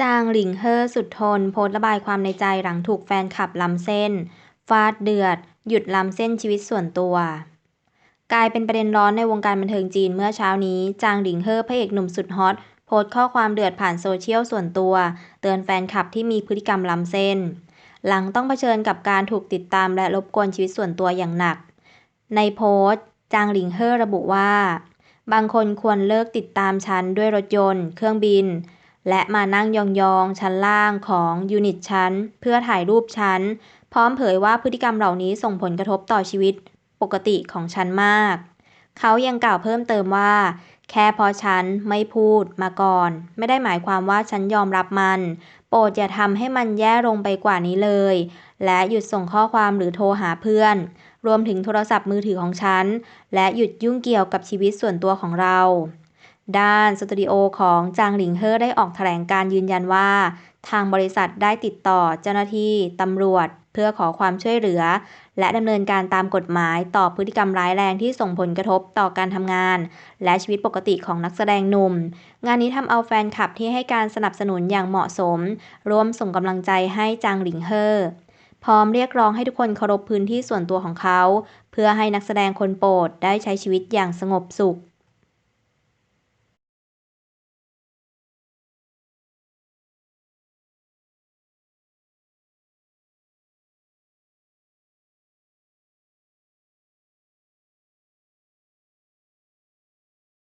จางหลิงเฮ่อสุดทนโพสต์ระบายความในใจหลังถูกแฟนคลับล้ำเส้น ฟาดเดือด หยุดล้ำเส้นชีวิตส่วนตัว กลายเป็นประเด็นร้อนในวงการบันเทิงจีนเมื่อเช้านี้ จางหลิงเฮ่อพระเอกหนุ่มสุดฮอตโพสต์ข้อความเดือดผ่านโซเชียลส่วนตัว เตือนแฟนคลับที่มีพฤติกรรมล้ำเส้น หลังต้องเผชิญกับการถูกติดตามและรบกวนชีวิตส่วนตัวอย่างหนัก ในโพสต์ จางหลิงเฮ่อระบุว่า บางคนควรเลิกติดตามฉันด้วยรถยนต์ เครื่องบิน และมานั่งยองๆ ชั้นล่างของยูนิตชั้น เพื่อถ่ายรูปฉันพร้อมเผยว่าพฤติกรรมเหล่านี้ส่งผลกระทบต่อชีวิตปกติของฉันมาก เขายังกล่าวเพิ่มเติมว่า แค่เพราะฉันไม่พูดมาก่อน ไม่ได้หมายความว่าฉันยอมรับมัน โปรดอย่าทำให้มันแย่ลงไปกว่านี้เลย และหยุดส่งข้อความหรือโทรหาเพื่อน รวมถึงโทรศัพท์มือถือของฉัน และหยุดยุ่งเกี่ยวกับชีวิตส่วนตัวของเรา ด้านสตูดิโอของจางหลิงเฮอได้ออกแถลงการยืนยันว่า ทางบริษัทได้ติดต่อเจ้าหน้าที่ตำรวจเพื่อขอความช่วยเหลือ และดำเนินการตามกฎหมายต่อพฤติกรรมร้ายแรงที่ส่งผลกระทบต่อการทำงาน และชีวิตปกติของนักแสดงหนุ่ม งานนี้ทำเอาแฟนคลับที่ให้การสนับสนุนอย่างเหมาะสม ร่วมส่งกำลังใจให้จางหลิงเฮอพร้อมเรียกร้องให้ทุกคนเคารพพื้นที่ส่วนตัวของเขา เพื่อให้นักแสดงคนโปรดได้ใช้ชีวิตอย่างสงบสุข